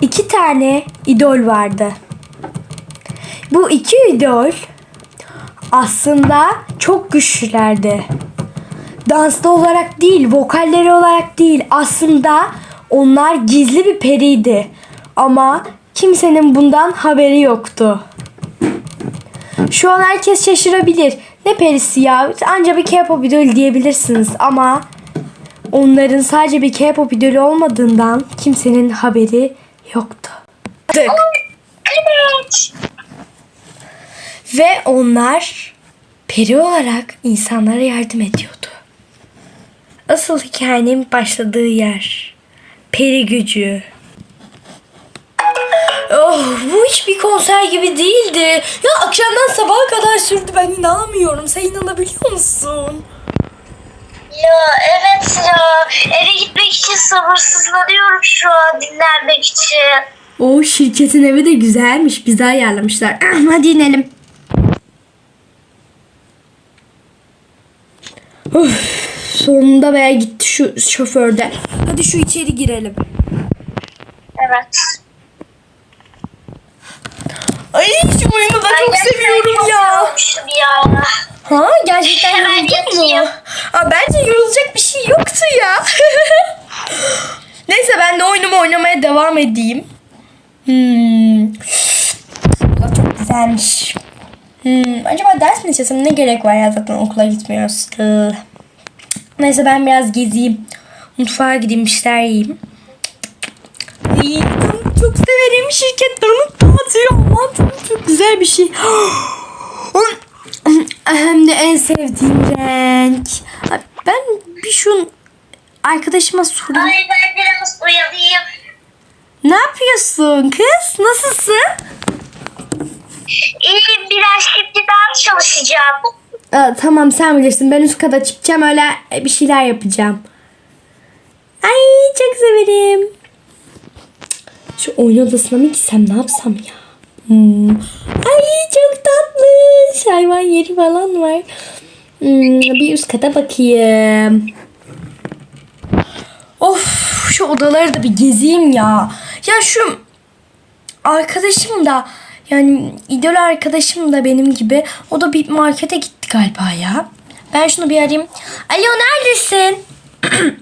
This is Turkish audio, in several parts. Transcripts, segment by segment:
iki tane idol vardı. Bu iki idol aslında çok güçlülerdi. Danslı olarak değil, vokalleri olarak değil. Aslında onlar gizli bir periydi. Ama kimsenin bundan haberi yoktu. Şu an herkes şaşırabilir. Ne perisi ya? Anca bir K-pop idolü diyebilirsiniz ama onların sadece bir K-pop idolü olmadığından kimsenin haberi yoktu. Evet. Ve onlar peri olarak insanlara yardım ediyordu. Asıl hikayenin başladığı yer. Peri gücü. Oh, bu hiç bir konser gibi değildi. Ya akşamdan sabaha kadar sürdü ben inanamıyorum. Sen inanabiliyor musun? Ya evet ya. Eve gitmek için sabırsızlanıyorum şu an dinlenmek için. O şirketin evi de güzelmiş. Bizi ayarlamışlar. Hadi inelim. Of, sonunda veya gitti şu şoförde. Hadi şu içeri girelim. Evet. Ay şu oyunu da çok seviyorum ya. ya. Ha gerçekten Hemen mu? Aa, bence yorulacak bir şey yoktu ya. Neyse ben de oyunumu oynamaya devam edeyim. Hmm. Çok güzelmiş. Hmm. Acaba ders mi çalışsam ne gerek var ya zaten okula gitmiyoruz. Neyse ben biraz gezeyim. Mutfağa gideyim bir şeyler yiyeyim. Ay, çok severim şirket tanık dağıtıyor. Aman tanım çok güzel bir şey. Hem de en sevdiğim renk. Şu arkadaşıma sorayım. Ay ben biraz uyanayım. Ne yapıyorsun kız? Nasılsın? İyiyim biraz şimdi ders çalışacağım. Aa, tamam sen bilirsin. Ben üst kata çıkacağım öyle bir şeyler yapacağım. Ay çok severim. Şu oyun odasına mı gitsem ne yapsam ya? Hmm. Ay çok tatlı. Hayvan yeri falan var. Hmm, bir üst kata bakayım. Odaları da bir gezeyim ya. Ya şu arkadaşım da yani idol arkadaşım da benim gibi o da bir markete gitti galiba ya. Ben şunu bir arayayım. Alo neredesin?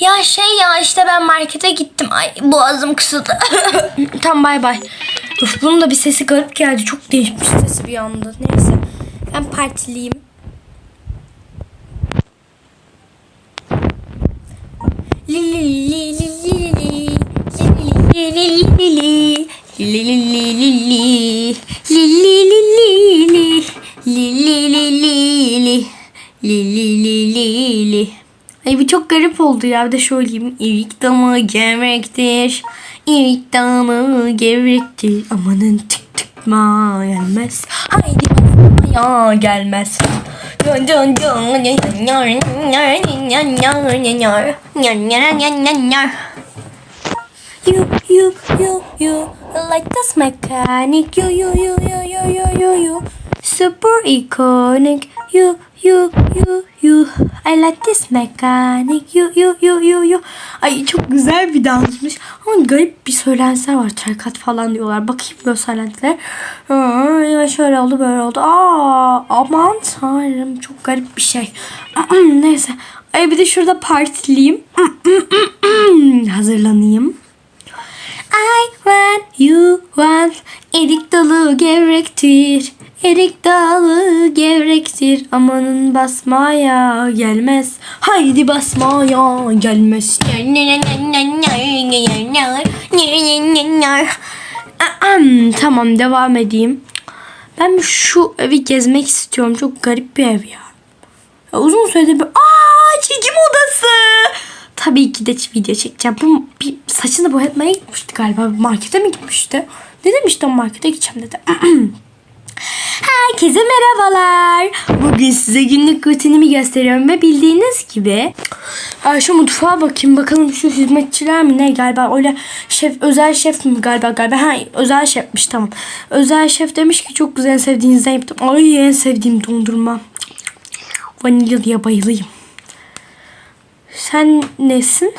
ya şey ya işte ben markete gittim. Ay boğazım kısıldı. Tamam bay bay. Uf bunun da bir sesi garip geldi. Çok değişmiş sesi bir anda. Neyse. Ben partiliyim. Ay bu çok garip oldu ya. Bir de söyleyeyim. İrik damı gevrektir. İrik damı gevrektir. Amanın tık tıkma gelmez. Haydi basmaya gelmez. You, you, you, you, like this mechanic. You, you, you, you, you, you, you, you, super iconic. You, you, you, you, I like this mechanic. You, you, you, you, you. Ay çok güzel bir dansmış. Ama garip bir söylentiler var. Tarikat falan diyorlar. Bakayım böyle söylentiler. Aa, şöyle oldu böyle oldu. Aa, aman tanrım çok garip bir şey. Neyse. Ay bir de şurada partileyim. Hazırlanayım. I want you want erik dalı gevrektir. Erik dalı gevrektir. Amanın basmaya gelmez. Haydi basmaya gelmez. Tamam devam edeyim. Ben şu evi gezmek istiyorum. Çok garip bir ev ya. Ya uzun süredir bir... Aa çekim odası. Tabii ki de video çekeceğim. Bu bir saçını boyatmaya gitmişti galiba. Markete mi gitmişti? Ne demişti markete gideceğim dedi. Herkese merhabalar. Bugün size günlük rutinimi gösteriyorum ve bildiğiniz gibi ha, şu mutfağa bakayım bakalım şu hizmetçiler mi ne galiba öyle şef özel şef mi galiba galiba ha özel şefmiş tamam. Özel şef demiş ki çok güzel en sevdiğinizden yaptım. Ay en sevdiğim dondurma. Vanilyalıya bayılayım. Sen nesin?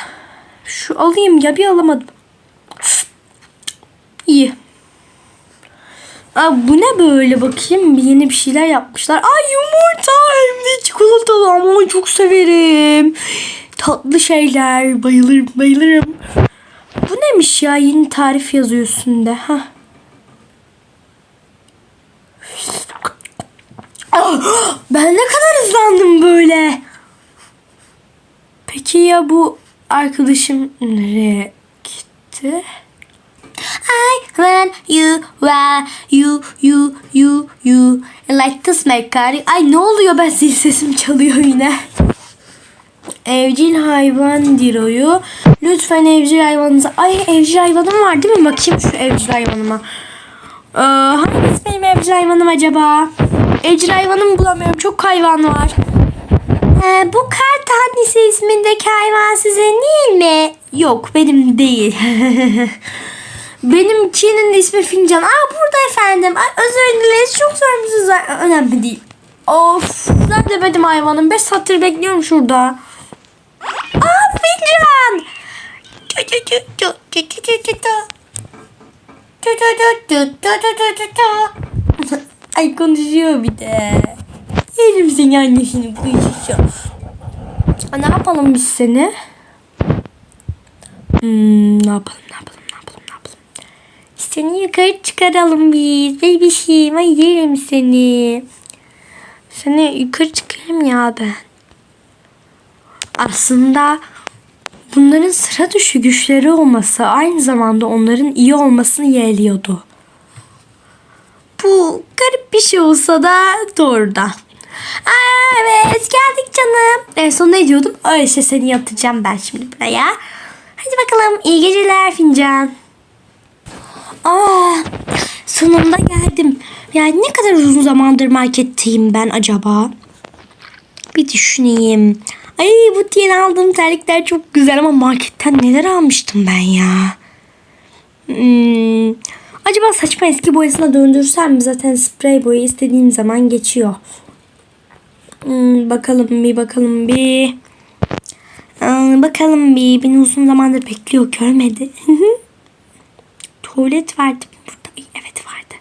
Şu alayım ya bir alamadım. İyi. Aa, bu ne böyle bakayım bir yeni bir şeyler yapmışlar. Ay yumurta hem de çikolatalı ama çok severim. Tatlı şeyler bayılırım bayılırım. Bu neymiş ya yeni tarif yazıyor üstünde. Ha. Ben ne kadar hızlandım böyle. Peki ya bu arkadaşım nereye gitti? I want you, want you, you, you, you. Like to smack cardi. Ay ne oluyor ben zil sesim çalıyor yine. Evcil hayvan diroyu. Lütfen evcil hayvanınıza. Ay evcil hayvanım var değil mi? Bakayım şu evcil hayvanıma. Ee, hangisi benim evcil hayvanım acaba? Evcil hayvanımı bulamıyorum. Çok hayvan var. Ee, bu kar tanesi ismindeki hayvan sizin değil mi? Yok benim değil. Benimkinin ismi fincan. Aa burada efendim. Ay, özür dileriz. Çok sorumsuz. Önemli değil. Of. Nerede benim hayvanım? 5 satır bekliyorum şurada. Aa fincan. Ay konuşuyor bir de. Yerim seni annesini konuşuyor. Ne yapalım biz seni? Hmm, ne yapalım ne yapalım. Seni yukarı çıkaralım biz. Bebişim yerim seni. Seni yukarı çıkarım ya ben. Aslında bunların sıra dışı güçleri olması aynı zamanda onların iyi olmasını yeğliyordu. Bu garip bir şey olsa da doğru da. Aa, evet geldik canım. En son ne diyordum? Öyleyse seni yatacağım ben şimdi buraya. Hadi bakalım iyi geceler fincan. Aa, sonunda geldim. Yani ne kadar uzun zamandır marketteyim ben acaba? Bir düşüneyim. Ay bu yeni aldığım terlikler çok güzel ama marketten neler almıştım ben ya. Hmm, acaba saçma eski boyasına döndürsem? Zaten sprey boya istediğim zaman geçiyor. Hmm, bakalım bir bakalım bir. Aa, bakalım bir. Beni uzun zamandır bekliyor görmedi. Tuvalet vardı burada? Evet vardı.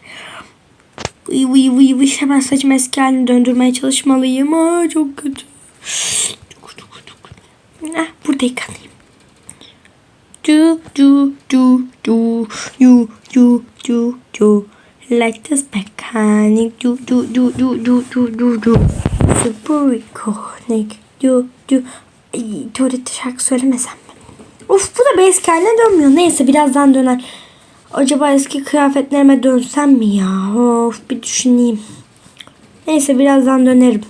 Vıy vıy vıy. Hemen saçımı eski haline döndürmeye çalışmalıyım. Aa, çok kötü. Ah, burada yıkanayım. Do do do do you you you you like this mechanic do do do do do do do do super iconic do do Ay, tuvalette şarkı söylemesem? Of bu da eski haline dönmüyor. Neyse birazdan döner. Acaba eski kıyafetlerime dönsem mi ya? Of bir düşüneyim. Neyse birazdan dönerim.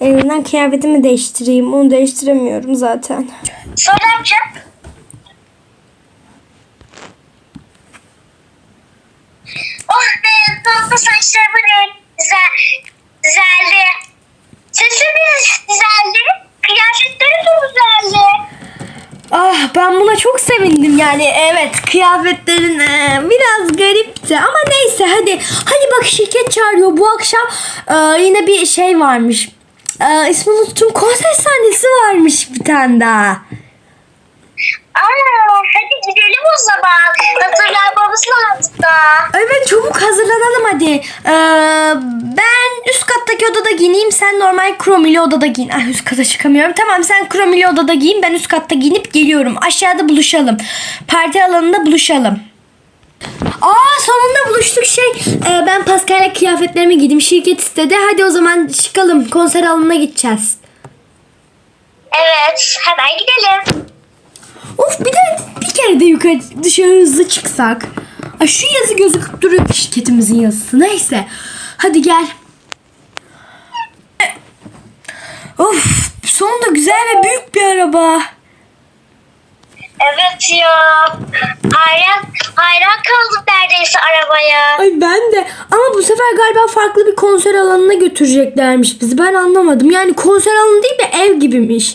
Evinden kıyafetimi değiştireyim. Onu değiştiremiyorum zaten. Sonra yapacağım? Oh be sonunda saçlarımın güzeldi. Sesim de güzeldi. Kıyafetlerim de güzeldi. Ah ben buna çok sevindim yani. Evet kıyafetlerin e, biraz garipti. Ama neyse hadi. Hadi bak şirket çağırıyor. Bu akşam e, yine bir şey varmış. E, ismini unuttum. Konser sahnesi varmış bir tane daha. Aa, hadi gidelim o zaman. Hazırlanmamız lazım da. Evet çabuk hazırlanalım hadi. Ee, ben üst kattaki odada giyineyim. Sen normal kromili odada giyin. Ah üst kata çıkamıyorum. Tamam sen kromili odada giyin. Ben üst katta giyinip geliyorum. Aşağıda buluşalım. Parti alanında buluşalım. Aa sonunda buluştuk şey. e, ben Pascal'le kıyafetlerimi giydim. Şirket istedi. Hadi o zaman çıkalım. Konser alanına gideceğiz. Evet, hemen gidelim. Of bir de bir kere de yukarı dışarı hızlı çıksak. Ay şu yazı gözüküp duruyor şirketimizin yazısı. Neyse. Hadi gel. Of sonunda güzel ve büyük bir araba. Evet ya. Hayran, hayran kaldım neredeyse arabaya. Ay ben de. Ama bu sefer galiba farklı bir konser alanına götüreceklermiş bizi. Ben anlamadım. Yani konser alanı değil de ev gibimiş.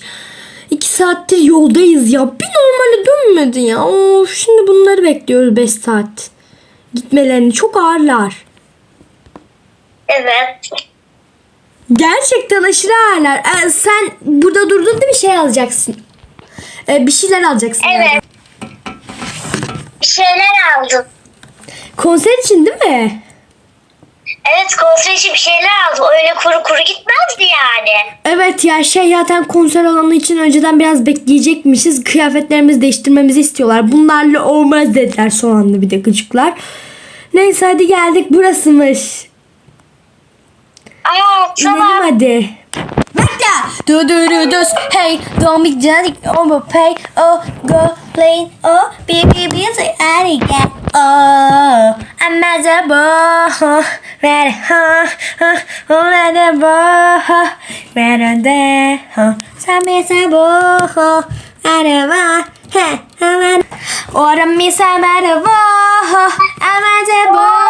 2 saattir yoldayız ya. Bir normale dönmedi ya. Of şimdi bunları bekliyoruz 5 saat. Gitmelerini çok ağırlar. Evet. Gerçekten aşırı ağırlar. Ee, sen burada durdun değil mi? Şey alacaksın. Ee, bir şeyler alacaksın. Evet. Galiba. Bir şeyler aldım. Konser için değil mi? Evet konser için bir şeyler aldım. Öyle kuru kuru gitmezdi yani. Evet ya şey zaten konser alanı için önceden biraz bekleyecekmişiz. Kıyafetlerimizi değiştirmemizi istiyorlar. Bunlarla olmaz dediler son anda bir de gıcıklar. Neyse hadi geldik burasıymış. Aa İnelim tamam. hadi. Do do do do! Hey, don't be jelly. Overpay. Oh, go play. Oh, baby, be be say any. Oh, I'm at the ball. Red, huh? Huh? Oh, at the ball. Red on there. Huh? Some is a ball. At the ball. Hey, I'm at. Or a miss. I'm at the ball. I'm at the ball.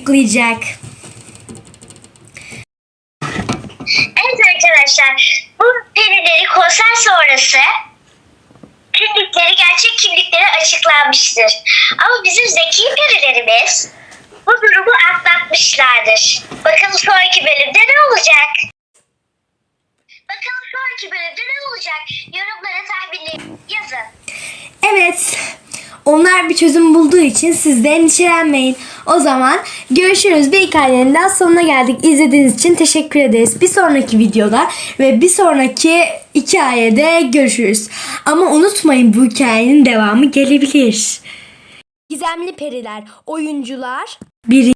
Açıklayacak. Evet arkadaşlar bu perileri konser sonrası kimlikleri gerçek kimlikleri açıklanmıştır. Ama bizim zeki perilerimiz bu durumu atlatmışlardır. Bakın sonraki bölümde ne olacak? Bakalım sonraki bölümde ne olacak? Yorumlara tahminleri yazın. Evet. Onlar bir çözüm bulduğu için siz de endişelenmeyin. O zaman görüşürüz. Bir hikayenin daha sonuna geldik. İzlediğiniz için teşekkür ederiz. Bir sonraki videoda ve bir sonraki hikayede görüşürüz. Ama unutmayın bu hikayenin devamı gelebilir. Gizemli periler, oyuncular, bir